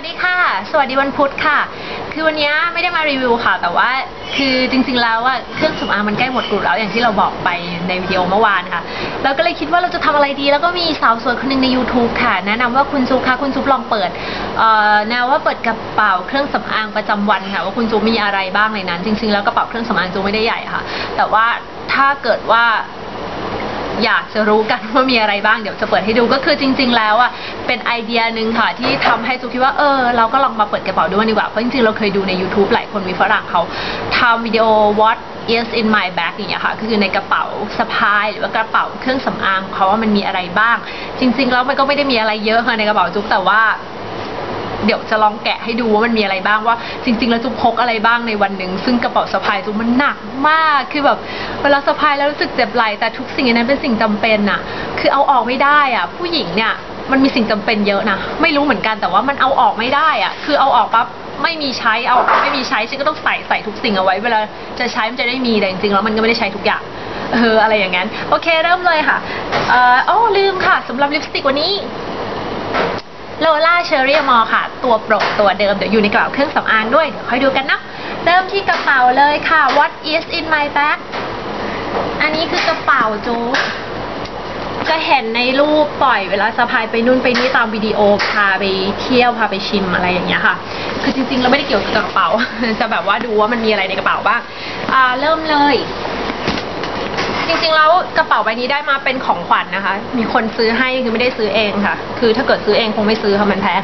วัสดีค่ะ สวัสดีวันพุธค่ะ คือวันนี้ไม่ได้มารีวิวค่ะ แต่ว่าคือจริงๆแล้วว่าเครื่องสำอางมันใกล้หมดกลุ่มแล้วอย่างที่เราบอกไปในวิดีโอเมื่อวานค่ะ เราก็เลยคิดว่าเราจะทำอะไรดี แล้วก็มีสาวสวยคนหนึงใน YouTube ค่ะ แนะนำว่าคุณซุปค่ะ คุณซุปลองเปิดเอ่อแนวว่าเปิดกระเป๋าเครื่องสำอางประจำวันค่ะ ว่าคุณซุปมีอะไรบ้างในนั้น จริง ๆ แล้วกระเป๋าเครื่องสำอางซุปไม่ได้ใหญ่ค่ะ แต่ว่าถ้าเกิดว่า อยากจะรู้กันว่ามีอะไรบ้างเดี๋ยวจะเปิดให้ดูก็คือจริง ๆ แล้วอะเป็นไอเดียหนึ่งค่ะที่ทำให้จูคิดว่าเออเราก็ลองมาเปิดกระเป๋าด้วยดีกว่าเพราะจริงๆเราเคยดูใน YouTube หลายคนมีฝรั่งเขาทำวิดีโอ what is in my bag อย่างเงี้ยค่ะก็คือในกระเป๋าสะพาย หรือว่ากระเป๋าเครื่องสำอางเขาว่ามันมีอะไรบ้าง จริง ๆ แล้วมันก็ไม่ได้มีอะไรเยอะค่ะในกระเป๋าจุ๊บแต่ว่า เดี๋ยวจะลองแกะให้ดูว่ามันมีอะไรบ้างว่า จริง ๆ แล้วจุ๊บพกอะไรบ้างในวันหนึ่งซึ่งกระเป๋าสะพายจุ๊บมันหนักมากคือแบบเวลาสะพายแล้วรู้สึกเจ็บไหล่แต่ทุกสิ่งในนั้นเป็นสิ่งจำเป็นอะคือเอาออกไม่ได้อะผู้หญิงเนี่ยมันมีสิ่งจำเป็นเยอะนะไม่รู้เหมือนกันแต่ว่ามันเอาออกไม่ได้อะคือเอาออกปั๊บไม่มีใช้เอาออกไม่มีใช้ฉันก็ต้องใส่ใส่ทุกสิ่งเอาไว้ เวลาจะใช้มันจะได้มีแต่จริงๆแล้วมันก็ไม่ได้ใช้ทุกอย่างเอออะไรอย่างนั้น โอเคเริ่มเลยค่ะเอ่ออ๋อลืมค่ะสำหรับลิปสติกวันนี้ โลล่าเชอรี่มอลค่ะ ตัวโปรดตัวเดิม เดี๋ยวอยู่ในกระเป๋าเครื่องสำอางด้วย เดี๋ยวค่อยดูกันนะเริ่มที่กระเป๋าเลยค่ะ What is in my bag อันนี้คือกระเป๋าจูจะเห็นในรูปปล่อยเวลาสะพายไปนู่นไปนี่ตามวิดีโอพาไปเที่ยวพาไปชิมอะไรอย่างเงี้ยค่ะ คือจริงๆเราไม่ได้เกี่ยวกับกระเป๋า จะแบบว่าดูว่ามันมีอะไรในกระเป๋าบ้างอ่าเริ่มเลย จริงๆแล้วกระเป๋าใบนี้ได้มาเป็นของขวัญนะคะ มีคนซื้อให้คือไม่ได้ซื้อเองค่ะ คือถ้าเกิดซื้อเองคงไม่ซื้อค่ะมันแพง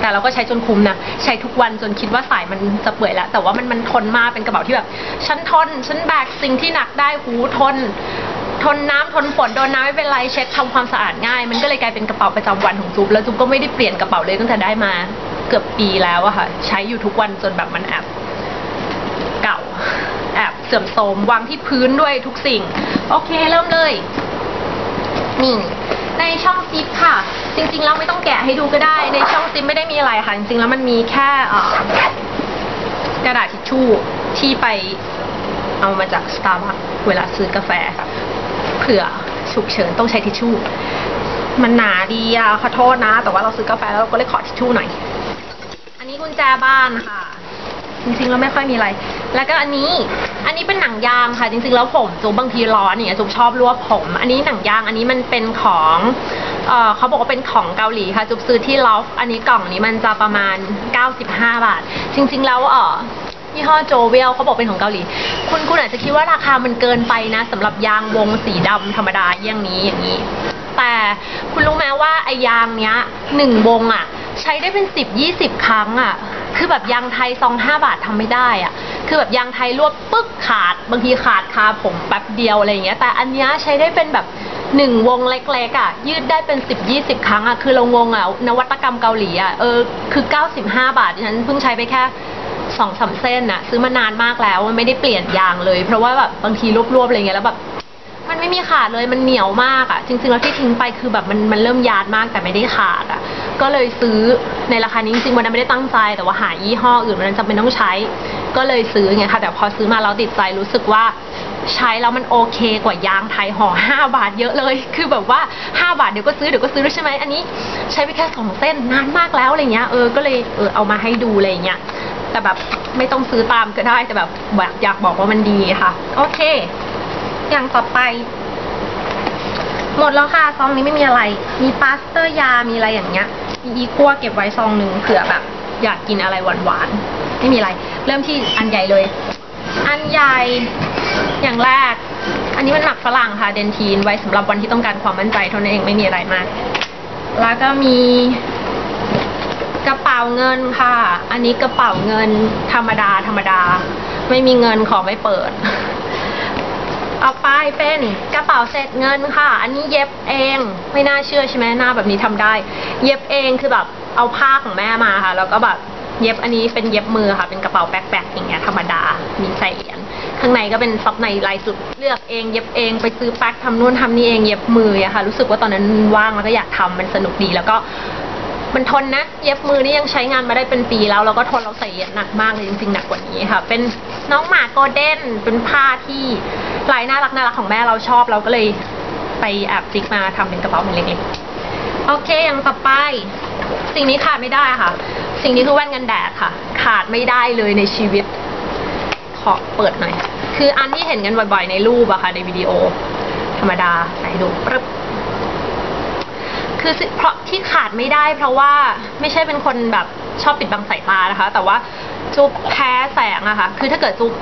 แต่เราก็ใช้จนคุ้มนะ ใช้ทุกวันจนคิดว่าสายมันจะเปื่อยแล้ว แต่ว่ามันมันทนมากเป็นกระเป๋าที่แบบฉันทนฉันแบกสิ่งที่หนักได้หูทน ทนน้ำทนฝนโดนน้ำไม่เป็นไรเช็ดทำความสะอาดง่าย มันก็เลยกลายเป็นกระเป๋าประจำวันของจุ๊บแล้วจุ๊บก็ไม่ได้เปลี่ยนกระเป๋าเลยตั้งแต่ได้มาเกือบปีแล้วอะค่ะ ใช้อยู่ทุกวันจนแบบมันแอบเก่า เสื่อมโทรมวางที่พื้นด้วยทุกสิ่ง โอเคเริ่มเลย นี่ในช่องซิปค่ะ จริงๆแล้วไม่ต้องแกะให้ดูก็ได้ ในช่องซิปไม่ได้มีอะไรค่ะ จริงๆแล้วมันมีแค่กระดาษทิชชู่ที่ไปเอามาจากสตาร์บัคเวลาซื้อกาแฟ เผื่อฉุกเฉินต้องใช้ทิชชู่ มันหนาดีอะขอโทษนะ แต่ว่าเราซื้อกาแฟแล้วเราก็เลยขอทิชชู่หน่อย อันนี้กุญแจบ้านค่ะ จริงๆแล้วไม่ค่อยมีอะไร แล้วก็อันนี้อันนี้เป็นหนังยางค่ะ จริงๆแล้วผมจุบบางทีร้อนเนี่ยจุบชอบรวบผม อันนี้หนังยางอันนี้มันเป็นของเอ่อเขาบอกว่าเป็นของเกาหลีค่ะ จุบซื้อที่ลอฟอันนี้กล่องนี้มันจะประมาณ 95 บาท จริง ๆ แล้วเออยี่ห้อโจเวลเขาบอกเป็นของเกาหลี คุณคุณอาจจะคิดว่าราคามันเกินไปนะสำหรับยางวงสีดำธรรมดาอย่างนี้อย่างนี้ แต่คุณรู้ไหมว่าไอยางเนี้ยหนึ่งวงอะ ใช้ได้เป็นสิบยี่สิบครั้งอะ คือแบบยางไทยซองห้าบาททำไม่ได้อะคือแบบยางไทยรวบปึ๊กขาดบางทีขาดคาผมแป๊บเดียวอะไรอย่างเงี้ย แต่อันนี้ใช้ได้เป็นแบบหนึ่งวงเล็กๆอะ ยืดได้เป็นสิบยี่สิบครั้งอะ คือเรางงอะ นวัตกรรมเกาหลีอะ เออ คือเก้าสิบห้าบาทดิฉันเพิ่งใช้ไปแค่สองสามเส้นน่ะ ซื้อมานานมากแล้วมันไม่ได้เปลี่ยนยางเลย เพราะว่าแบบบางทีรวบๆอะไรเงี้ยแล้วแบบมันไม่มีขาดเลยมันเหนียวมากอะ่ะ จริงๆแล้วที่ทิ้งไปคือแบบมันมันเริ่มยาดมากแต่ไม่ได้ขาดอะ ก็เลยซื้อในราคานี้จริงๆวันนั้นไม่ได้ตั้งใจ แต่ว่าหายี่ห้ออื่นวันนั้นจำเป็นต้องใช้ ก็เลยซื้อไงค่ะแต่พอซื้อมาแล้วติดใจรู้สึกว่าใช้แล้วมันโอเคกว่ายางไทยห่อห้าบาทเยอะเลย คือแบบว่าห้าบาทเดี๋ยวก็ซื้อเดี๋ยวก็ซื้อด้วยใช่ไหมอันนี้ ใช้ไปแค่สองเส้นนานมากแล้วอะไรเงี้ยเออก็เลยเออเอามาให้ดูอะไรเงี้ยแต่แบบไม่ต้องซื้อตามก็ได้แต่แบบอยากบอกว่ามันดีค่ะ โอเค อย่างต่อไป หมดแล้วค่ะซองนี้ไม่มีอะไร มีปาสเตอร์ยามีอะไรอย่างเงี้ย มีอีกัวเก็บไว้ซองหนึ่งเผื่อแบบ อยากกินอะไรหวานๆไม่มีอะไร เริ่มที่อันใหญ่เลย อันใหญ่อย่างแรก อันนี้มันหมักฝรั่งค่ะเดนทีนไว้สำหรับวันที่ต้องการความมั่นใจเท่านั้นเองไม่มีอะไรมาก แล้วก็มีกระเป๋าเงินค่ะ อันนี้กระเป๋าเงินธรรมดาธรรมดา ไม่มีเงินขอไม่เปิด เอาไปเป็นกระเป๋าเศษเงินค่ะ อันนี้เย็บเอง ไม่น่าเชื่อใช่ไหมหน้าแบบนี้ทำได้ เย็บเองคือแบบเอาผ้าของแม่มาค่ะ แล้วก็แบบเย็บอันนี้เป็นเย็บมือค่ะ เป็นกระเป๋าแบ็คๆอย่างเงี้ยธรรมดา มีใส่เหรียญข้างในก็เป็นซับในลายจุดเลือกเอง เย็บเองไปซื้อแป๊กทำนู่นทำนี่เองเย็บมืออะค่ะ รู้สึกว่าตอนนั้นว่างแล้วก็อยากทำมันสนุกดีแล้วก็มันทนนะ เย็บมือนี่ยังใช้งานมาได้เป็นปีแล้ว แล้วก็ทนเราใส่เหรียญหนักมากเลยจริงๆหนักกว่านี้ค่ะ เป็นน้องหมาโกลเด้นเป็นผ้าที่ ลายน่ารักน่ารักของแม่เราชอบเราก็เลยไปแอบจิกมาทำเป็นกระเป๋าเป็นเล็กๆ โอเคอย่างต่อไป สิ่งนี้ขาดไม่ได้ค่ะ สิ่งนี้คือแว่นกันแดดค่ะ ขาดไม่ได้เลยในชีวิต ขอเปิดหน่อย คืออันที่เห็นกันบ่อยๆในรูปอะค่ะในวิดีโอ ธรรมดาใส่ดูปึ๊บคือเพราะที่ขาดไม่ได้ เพราะว่าไม่ใช่เป็นคนแบบชอบปิดบังสายตานะคะ แต่ว่าจุ๊บแพ้แสงอะค่ะ คือถ้าเกิดจุ๊บ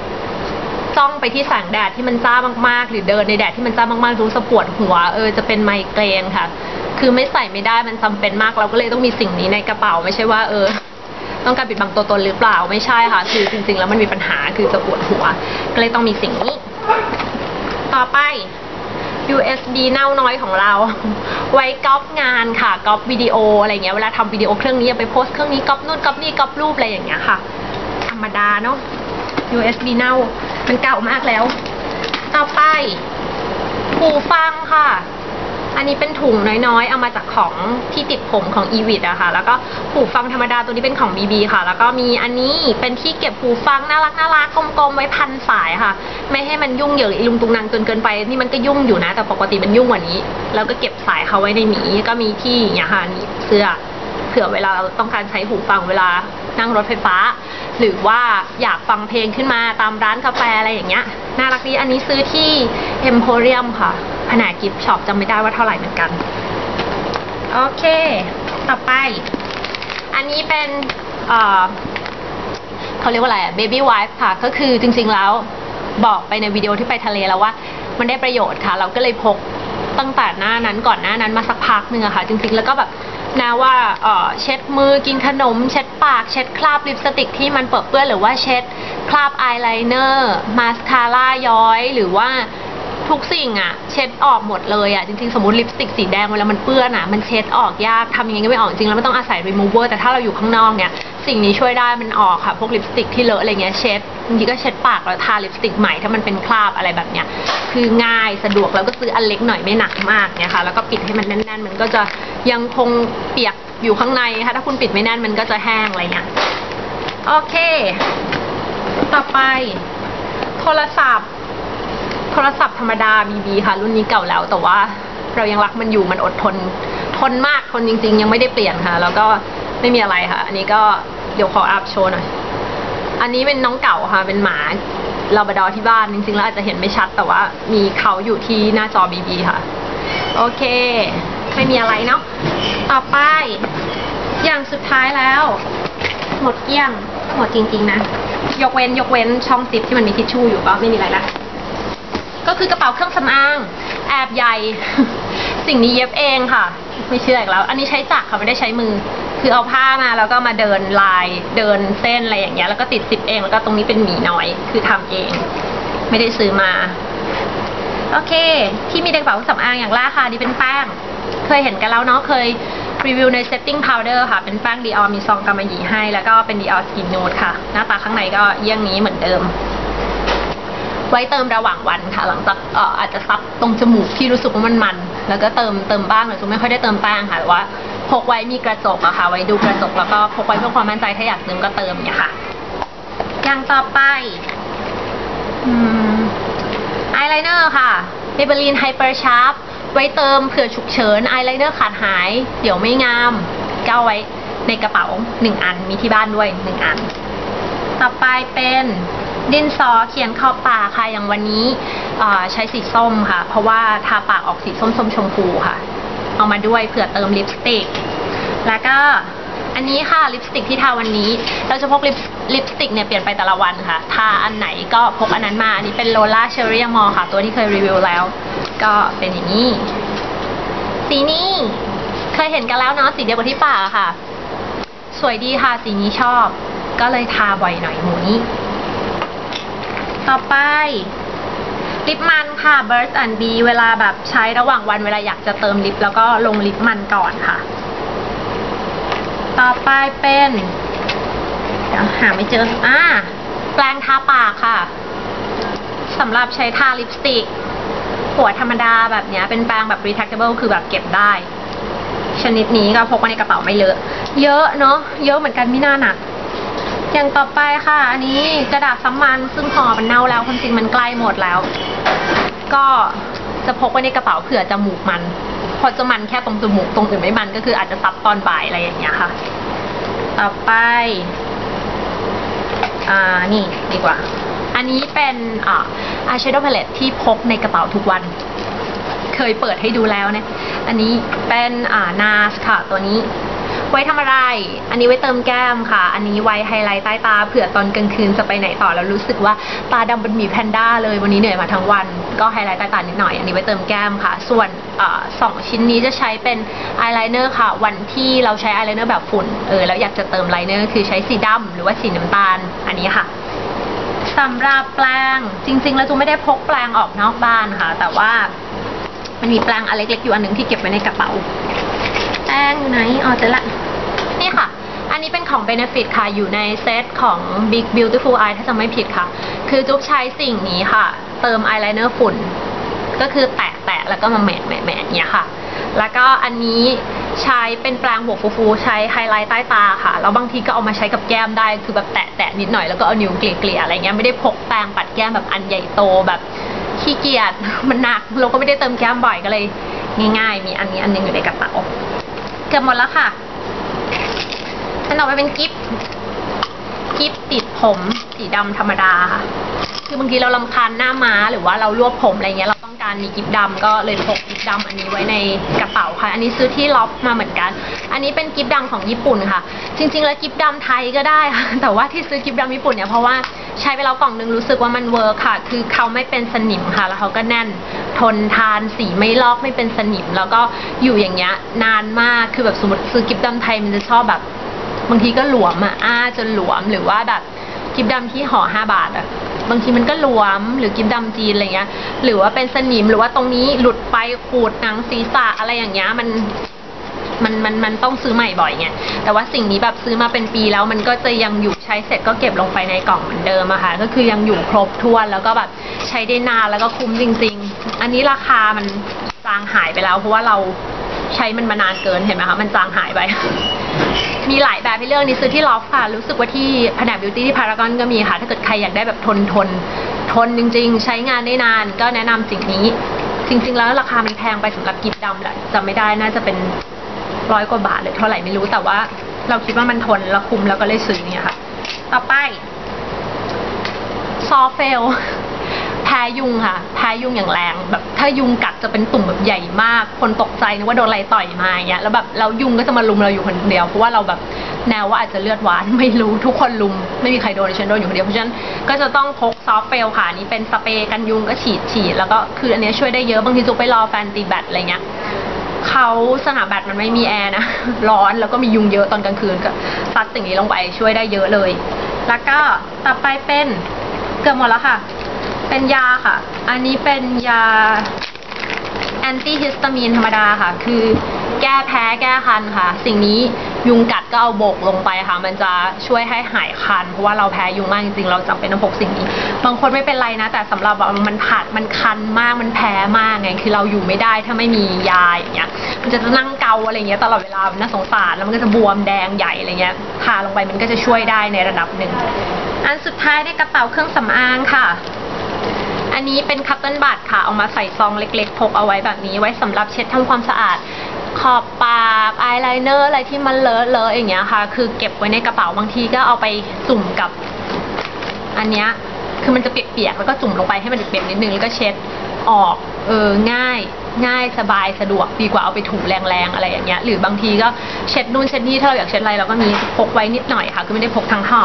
จ้องไปที่แสงแดดที่มันจ้ามากๆ หรือเดินในแดดที่มันจ้ามากๆรู้สึกปวดหัวเออจะเป็นไมเกรนค่ะ คือไม่ใส่ไม่ได้มันจำเป็นมากเราก็เลยต้องมีสิ่งนี้ในกระเป๋าไม่ใช่ว่าเออต้องการปิดบังตัวตนหรือเปล่าไม่ใช่ค่ะ คือจริง ๆ แล้วมันมีปัญหาคือจะปวดหัว ก็เลยต้องมีสิ่งนี้ ต่อไป USB เน่าน้อยของเรา ไว้ก๊อปงานค่ะก๊อปวิดีโออะไรเงี้ยเวลาทำวิดีโอเครื่องนี้ไปโพสเครื่องนี้ก๊อปนู่นก๊อปนี่ก๊อปรูปอะไรอย่างเงี้ยค่ะ ธรรมดาเนาะ USB เน่า มันเก่ามากแล้ว ต่อไปหูฟังค่ะ อันนี้เป็นถุงน้อยๆ เอามาจากของที่ติดผมของ e v i t อะค่ะ แล้วก็หูฟังธรรมดาตัวนี้เป็นของ BB ค่ะ แล้วก็มีอันนี้เป็นที่เก็บหูฟังน่ารักน่ารักกลมๆไว้พันสายค่ะ ไม่ให้มันยุ่งเหยิงอีลุงตุงนางจนเกินไป นี่มันก็ยุ่งอยู่นะ แต่ปกติมันยุ่งกว่านี้ แล้วก็เก็บสายเขาไว้ในหมีก็มีที่เนี่ยค่ะนี่เสื้อเผื่อเวลาเราต้องการใช้หูฟังเวลานั่งรถไฟฟ้า หรือว่าอยากฟังเพลงขึ้นมาตามร้านกาแฟอะไรอย่างเงี้ย น่ารักดี อันนี้ซื้อที่ Emporium ค่ะ แผนกกิฟช็อปจำไม่ได้ว่าเท่าไหร่เหมือนกัน โอเค ต่อไป อันนี้เป็นเออเขาเรียกว่าอะไรอะ baby wipe ค่ะ ก็คือจริงๆแล้วบอกไปในวิดีโอที่ไปทะเลแล้วว่า มันได้ประโยชน์ค่ะ เราก็เลยพกตั้งแต่หน้านั้นก่อนหน้านั้นมาสักพักหนึ่งอะค่ะ จริงๆแล้วก็แบบ นะว่าเอ่อเช็ดมือกินขนม เช็ดปาก เช็ดคราบลิปสติกที่มันเปื้อนเปื้อนหรือว่าเช็ดคราบอายไลเนอร์มาสคาร่าย้อยหรือว่า ทุกสิ่งอะเช็ดออกหมดเลยอะจริงๆ สมมติลิปสติกสีแดงเวลามันเปื้อนอะมันเช็ดออกยากทำยังไงก็ไม่ออกจริงแล้วมันต้องอาศัย remover แต่ถ้าเราอยู่ข้างนอกเนี่ยสิ่งนี้ช่วยได้มันออกค่ะ พวกลิปสติกที่เลอะอะไรเงี้ยเช็ดบางทีก็เช็ดปากแล้วทาลิปสติกใหม่ถ้ามันเป็นคราบอะไรแบบเนี้ยคือง่ายสะดวกแล้วก็ซื้ออันเล็กหน่อยไม่หนักมากเนี่ยค่ะแล้วก็ปิดให้มันแน่นๆ มันก็จะยังคงเปียกอยู่ข้างในค่ะถ้าคุณปิดไม่แน่นมันก็จะแห้งอะไรเงี้ยโอเค ต่อไป โทรศัพท์ โทรศัพท์ธรรมดา BB ค่ะ รุ่นนี้เก่าแล้ว แต่ว่าเรายังรักมันอยู่มันอดทน ทนมากทนจริง ๆ ยังไม่ได้เปลี่ยนค่ะ แล้วก็ไม่มีอะไรค่ะ อันนี้ก็เดี๋ยวขออัพโชว์หน่อย อันนี้เป็นน้องเก่าค่ะ เป็นหมาลาบดอที่บ้านจริงๆ แล้วอาจจะเห็นไม่ชัด แต่ว่ามีเขาอยู่ที่หน้าจอ BB ค่ะ โอเค ไม่มีอะไรเนาะต่อไป อย่างสุดท้ายแล้ว หมดเกลี้ยงหมดจริง ๆ นะ ยกเว้นยกเว้นช่องซิปที่มันมีทิชชู่อยู่ก็ไม่มีอะไรละ ก็คือกระเป๋าเครื่องสำอางแอบใหญ่ สิ่งนี้เย็บเองค่ะ ไม่เชื่ออีกแล้ว อันนี้ใช้จักรค่ะไม่ได้ใช้มือ คือเอาผ้ามาแล้วก็มาเดินลาย เดินเส้นอะไรอย่างเงี้ย แล้วก็ติดซิปเอง แล้วก็ตรงนี้เป็นหมีน้อย คือทำเอง ไม่ได้ซื้อมา โอเค ที่มีกระเป๋าเครื่องสำอางอย่างแรกค่ะนี่เป็นแป้ง เคยเห็นกันแล้วเนาะ เคยรีวิวใน setting powder ค่ะ เป็นแป้ง Dior มีซองกำมะหยี่ให้ แล้วก็เป็น Dior Skin Nude ค่ะ หน้าตาข้างในก็เยี่ยงนี้เหมือนเดิม ไว้เติมระหว่างวันค่ะ หลังจากเอ่ออาจจะซับตรงจมูกที่รู้สึกว่ามันมันแล้วก็เติมเติมบ้างแต่ซูไม่ค่อยได้เติมแป้งค่ะแต่ว่าพกไว้มีกระจกอะค่ะ ไว้ดูกระจกแล้วก็พกไว้เพื่อความมั่นใจถ้าอยากเติมก็เติมเนี่ยค่ะ อย่างต่อไปอายไลเนอร์ค่ะ Maybelline Hyper Sharp ไว้เติมเผื่อฉุกเฉินอายไลเนอร์ขาดหาย เดี๋ยวไม่งามก็เอาไว้ในกระเป๋าหนึ่งอันมีที่บ้านด้วยหนึ่งอัน ต่อไปเป็น ดินสอเขียนขอบปากค่ะ อย่างวันนี้ใช้สีส้มค่ะ เพราะว่าทาปากออกสีส้มส้มชมพูค่ะ เอามาด้วยเผื่อเติมลิปสติก แล้วก็อันนี้ค่ะลิปสติกที่ทาวันนี้ เราจะพกลิปลิปสติกเนี่ยเปลี่ยนไปแต่ละวันค่ะ ทาอันไหนก็พกอันนั้นมา อันนี้เป็นโลล่าเชอรี่มอค่ะ ตัวที่เคยรีวิวแล้ว ก็เป็นอย่างนี้ สีนี้เคยเห็นกันแล้วเนาะสีเดียวกับที่ปากค่ะ สวยดีค่ะสีนี้ชอบ ก็เลยทาบ่อยหน่อยหมูนี้ ต่อไปลิปมันค่ะ Burst and B เวลาแบบใช้ระหว่างวันเวลาอยากจะเติมลิป แล้วก็ลงลิปมันก่อนค่ะ ต่อไปเป็นหาไม่เจออ่าแปรงทาปากค่ะสำหรับใช้ทาลิปสติก หัวธรรมดาแบบเนี้ยเป็นแปรงแบบ retractable คือแบบเก็บได้ ชนิดนี้ก็พกไว้ในกระเป๋าไม่เลอะ เยอะเนาะเยอะเหมือนกันไม่น่าหนัก อย่างต่อไปค่ะ อันนี้กระดาษซ้ำมันซึ่งห่อมันเน่าแล้วความจริงมันใกล้หมดแล้ว ก็จะพกไว้ในกระเป๋าเผื่อจมูกมันเพอจะมันแค่ตรงจมูกตรงอื่นไม่มันก็คืออาจจะซับตอนบ่ายอะไรอย่างเงี้ยค่ะ ต่อไป อ่านี่ดีกว่า อันนี้เป็นอ่าอายแชโดว์พาเลตที่พกในกระเป๋าทุกวัน เคยเปิดให้ดูแล้วเนี่ยอันนี้เป็นอ่านาสค่ะตัวนี้ ไว้ทำอะไร อันนี้ไว้เติมแก้มค่ะ อันนี้ไว้ไฮไลท์ใต้ตาเผื่อตอนกลางคืนจะไปไหนต่อแล้วรู้สึกว่าตาดำเป็นหมีแพนด้าเลยวันนี้เหนื่อยมาทั้งวัน ก็ไฮไลท์ใต้ตานิดหน่อย อันนี้ไว้เติมแก้มค่ะ ส่วนอสองชิ้นนี้จะใช้เป็นอายไลเนอร์ค่ะ วันที่เราใช้อายไลเนอร์แบบฝุ่น เออแล้วอยากจะเติมไลเนอร์คือใช้สีดำหรือว่าสีน้ำตาล อันนี้ค่ะสำหรับแปลงจริง ๆ แล้วจูไม่ได้พกแปลงออกนอกบ้านค่ะ แต่ว่ามันมีแปลงอันเล็กๆอยู่อันหนึ่งที่เก็บไว้ในกระเป๋าแปลงอยู่ไหนอ๋อเจอละ นี่ค่ะ อันนี้เป็นของ Benefit ค่ะ อยู่ในเซตของ Big Beautiful Eye ถ้าจำไม่ผิดค่ะ คือจุ๊บใช้สิ่งนี้ค่ะ เติมอายไลเนอร์ฝุ่น ก็คือแตะแตะแล้วก็มาแหมะแหมะแหมะเนี้ยค่ะ แล้วก็อันนี้ใช้เป็นแปรงหัวฟูๆ ใช้ไฮไลท์ใต้ตาค่ะ แล้วบางทีก็เอามาใช้กับแก้มได้ คือแบบแตะแตะนิดหน่อย แล้วก็เอานิ้วเกลี่ยๆ อะไรเงี้ย ไม่ได้พกแปรงปัดแก้มแบบอันใหญ่โตแบบขี้เกียจ มันหนัก เราก็ไม่ได้เติมแก้มบ่อยก็เลย ง่ายๆ มีอันนี้อันหนึงอยู่ในกระเป๋า เกือบหมดแล้วค่ะ อันต่อไปเป็นกิฟต์กิฟต์ติดผมสีดำธรรมดาค่ะ คือบางทีเราลำคาญหน้าม้าหรือว่าเรารวบผมอะไรเงี้ยเราต้องการมีกิฟต์ดำก็เลยพกกิฟต์ดำอันนี้ไว้ในกระเป๋าค่ะ อันนี้ซื้อที่ล็อฟมาเหมือนกัน อันนี้เป็นกิฟต์ดำของญี่ปุ่นค่ะ จริง ๆ แล้วกิฟต์ดำไทยก็ได้ค่ะ แต่ว่าที่ซื้อกิฟต์ดำญี่ปุ่นเนี่ยเพราะว่าใช้ไปแล้วกล่องนึงรู้สึกว่ามันเวิร์คค่ะ คือเขาไม่เป็นสนิมค่ะ แล้วเขาก็แน่นทนทานสีไม่ลอกไม่เป็นสนิม แล้วก็อยู่อย่างเงี้ยนานมาก คือแบบสมมติซื้อกิฟต์ดำไทยมันจะชอบแบบ บางทีก็หลวมอะอ้าจนหลวมหรือว่าแบบกิบดำที่ห่อห้าบาทอะบางทีมันก็หลวมหรือกิบดำจีนอะไรเงี้ย หรือว่าเป็นสนิมหรือว่าตรงนี้หลุดไปขูดหนังศีรษะอะไรอย่างเงี้ยมันมันมันมันต้องซื้อใหม่บ่อยไง แต่ว่าสิ่งนี้แบบซื้อมาเป็นปีแล้วมันก็จะยังอยู่ใช้เสร็จก็เก็บลงไปในกล่องเหมือนเดิมอะค่ะ ก็คือยังอยู่ครบถ้วนแล้วก็แบบใช้ได้นานแล้วก็คุ้มจริง ๆ อันนี้ราคามันจางหายไปแล้ว เพราะว่าเราใช้มันมานานเกินเห็นไหมคะมันจางหายไป มีหลายแบบให้เลือกนี่ซื้อที่ล็อฟค่ะ รู้สึกว่าที่แผนกบิวตี้ที่พารากอนก็มีค่ะ ถ้าเกิดใครอยากได้แบบทนทนทนจริง ๆ ใช้งานได้นานก็แนะนำสิ่งนี้ จริง ๆ แล้วราคามันแพงไปสำหรับกิฟต์ดำแหละจำไม่ได้น่าจะเป็นร้อยกว่าบาทหรือเท่าไหร่ไม่รู้แต่ว่า เราคิดว่ามันทนแล้วคุ้มแล้วก็เลยซื้อเนี่ยค่ะ ต่อไปซอเฟล แพ้ยุงค่ะ แพ้ยุงอย่างแรง แบบถ้ายุงกัดจะเป็นตุ่มแบบใหญ่มาก คนตกใจนึกว่าโดนอะไรต่อยมาอย่างเงี้ย แล้วแบบแล้วยุงก็จะมาลุมเราอยู่คนเดียว เพราะว่าเราแบบแนวว่าอาจจะเลือดหวานไม่รู้ทุกคนลุม ไม่มีใครโดนฉันโดนอยู่คนเดียว เพราะฉะนั้นก็จะต้องพกซอฟเฟลค่ะนี่เป็นสเปรย์กันยุงก็ฉีดฉีดแล้วก็คืออันนี้ช่วยได้เยอะ บางทีจุกไปรอแฟนตีแบตอะไรเงี้ยเขาสนามแบดมันไม่มีแอร์นะ ร้อนแล้วก็มียุงเยอะตอนกลางคืนก็ซัดสิ่งนี้ลงไปช่วยได้เยอะเลย แล้วก็ต่อไปเป็นเกือบหมดแล้วค่ะ เป็นยาค่ะ อันนี้เป็นยาแอนตี้ฮิสตามีนธรรมดาค่ะ คือแก้แพ้แก้คันค่ะ สิ่งนี้ยุงกัดก็เอาโบกลงไปค่ะ มันจะช่วยให้หายคัน เพราะว่าเราแพ้ยุงมากจริงๆ เราจำเป็นต้องพกสิ่งนี้ บางคนไม่เป็นไรนะ แต่สำหรับมันผัดมันคันมาก มันแพ้มากไง คือเราอยู่ไม่ได้ถ้าไม่มียาอย่างเงี้ย มันจะนั่งเกาอะไรเงี้ยตลอดเวลามันน่าสงสาร แล้วมันก็จะบวมแดงใหญ่อะไรเงี้ย ทาลงไปมันก็จะช่วยได้ในระดับหนึ่ง อันสุดท้ายในกระเป๋าเครื่องสำอางค่ะ อันนี้เป็นคัตเติลบัตค่ะเอามาใส่ซองเล็กๆพกเอาไว้แบบนี้ ไว้สำหรับเช็ดทำความสะอาด ขอบปากอายไลเนอร์อะไรที่มันเลอะเลอะอย่างเงี้ยค่ะ คือเก็บไว้ในกระเป๋าบางทีก็เอาไปจุ่มกับ อันเนี้ยคือมันจะเปียกๆแล้วก็จุ่มลงไปให้มันเปียกๆนิดนึงแล้วก็เช็ดออกเออง่ายง่ายสบายสะดวกดีกว่าเอาไปถูแรงๆอะไรอย่างเงี้ยหรือบางทีก็เช็ดนู่นเช็ดนี่ถ้าเราอยากเช็ดอะไรเราก็มีพกไว้นิดหน่อยค่ะ คือไม่ได้พกทั้งห่อ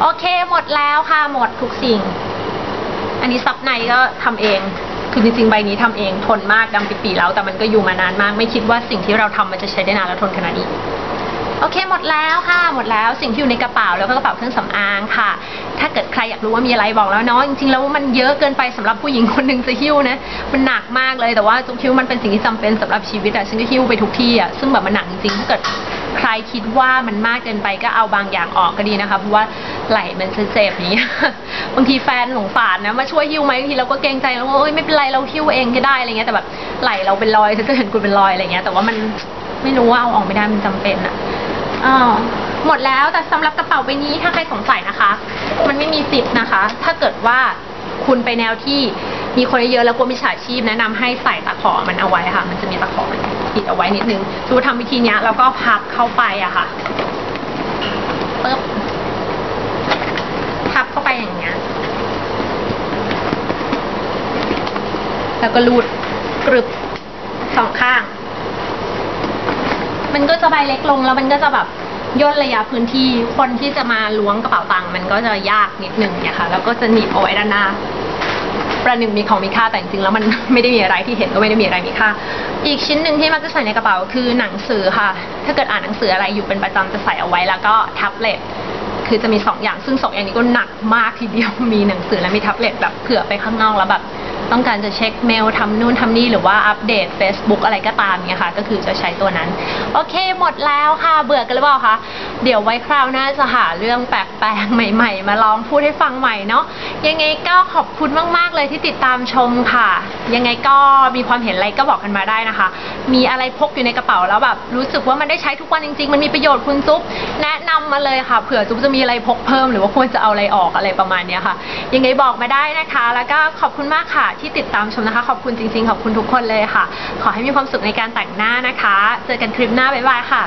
โอเคหมดแล้วค่ะหมดทุกสิ่ง อันนี้ซับในก็ทำเอง คือจริงๆใบนี้ทำเองทนมากดำปีๆแล้ว แต่มันก็อยู่มานานมาก ไม่คิดว่าสิ่งที่เราทำมันจะใช้ได้นานและทนขนาดนี้ โอเคหมดแล้วค่ะ หมดแล้วสิ่งที่อยู่ในกระเป๋าแล้วก็กระเป๋าเครื่องสำอางค่ะ ถ้าเกิดใครอยากรู้ว่ามีอะไรบอกแล้วเนาะจริงๆแล้วมันเยอะเกินไปสำหรับผู้หญิงคนหนึ่งจะหิ้วนะมันหนักมากเลยแต่ว่าจุกคิดวามันเป็นสิ่งที่จำเป็นสำหรับชีวิตอะฉันก็หิ้วไปทุกที่อะซึ่งแบบมันหนักจริงๆถ้าเกิด ใครคิดว่ามันมากเกินไปก็เอาบางอย่างออกก็ดีนะคะเพราะว่าไหลมันจะเจ็บอย่างเงี้บางทีแฟนหลงฝาดนะมาช่วยหิ้วไหมบางทีเราก็เกรงใจแล้วว่าเอ้ยไม่เป็นไรเราหิ้วเองก็ได้อะไรเงี้ยแต่แบบไหลเราเป็นรอยจะเห็นคุณเป็นรอยอะไรเงี้ยแต่ว่ามันไม่รู้ว่าเอาออกไม่ได้มันจำเป็นอะอ๋อหมดแล้วแต่สำหรับกระเป๋าใบนี้ถ้าใครสงสัยนะคะ มันไม่มีซิปนะคะ ถ้าเกิดว่าคุณไปแนวที่มีคนเยอะแล้วกลัวมิจฉาชีพแนะนำให้ใส่ตะขอมันเอาไว้ค่ะ มันจะมีตะขอมัน ปิดเอาไว้นิดนึงดูทำวิธีนี้แล้วก็พับเข้าไปอะค่ะปึ๊บพับเข้าไปอย่างเงี้ย แล้วก็รูดกรึบสองข้าง มันก็จะใบเล็กลงแล้วมันก็จะแบบย่นระยะพื้นที่คนที่จะมาล้วงกระเป๋าตังค์มันก็จะยากนิดนึงเนี่ยค่ะ แล้วก็จะหนีบเอาไว้ด้านหน้า ประหนึ่งมีของมีค่าแต่จริงๆแล้วมันไม่ได้มีอะไรที่เห็นก็ไม่ได้มีอะไรมีค่า อีกชิ้นหนึ่งที่มักจะใส่ในกระเป๋าคือหนังสือค่ะ ถ้าเกิดอ่านหนังสืออะไรอยู่เป็นประจำจะใส่เอาไว้แล้วก็แท็บเล็ตคือจะมีสองอย่างซึ่งสองอย่างนี้ก็หนักมากทีเดียวมีหนังสือและมีแท็บเล็ตแบบเผื่อไปข้างนอกแล้วแบบ ต้องการจะเช็คเมลทำนู่นทำนี่หรือว่าอัปเดต Facebook อะไรก็ตามเนี่ยค่ะ ก็คือจะใช้ตัวนั้น โอเคหมดแล้วค่ะเบื่อกันหรือเปล่าคะเดี๋ยวไว้คราวหน้าจะหาเรื่องแปลกๆใหม่ ๆ มาลองพูดให้ฟังใหม่เนาะยังไงก็ขอบคุณมากๆเลยที่ติดตามชมค่ะ ยังไงก็มีความเห็นอะไรก็บอกกันมาได้นะคะ มีอะไรพกอยู่ในกระเป๋าแล้วแบบรู้สึกว่ามันได้ใช้ทุกวันจริง ๆ มันมีประโยชน์คุณซุปแนะนำมาเลยค่ะเผื่อซุปจะมีอะไรพกเพิ่มหรือว่าควรจะเอาอะไรออกอะไรประมาณนี้ค่ะ ยังไงบอกมาได้นะคะ แล้วก็ขอบคุณมากค่ะที่ติดตามชมนะคะ ขอบคุณจริงๆ ขอบคุณทุกคนเลยค่ะ ขอให้มีความสุขในการแต่งหน้านะคะ เจอกันคลิปหน้า บ๊ายบายค่ะ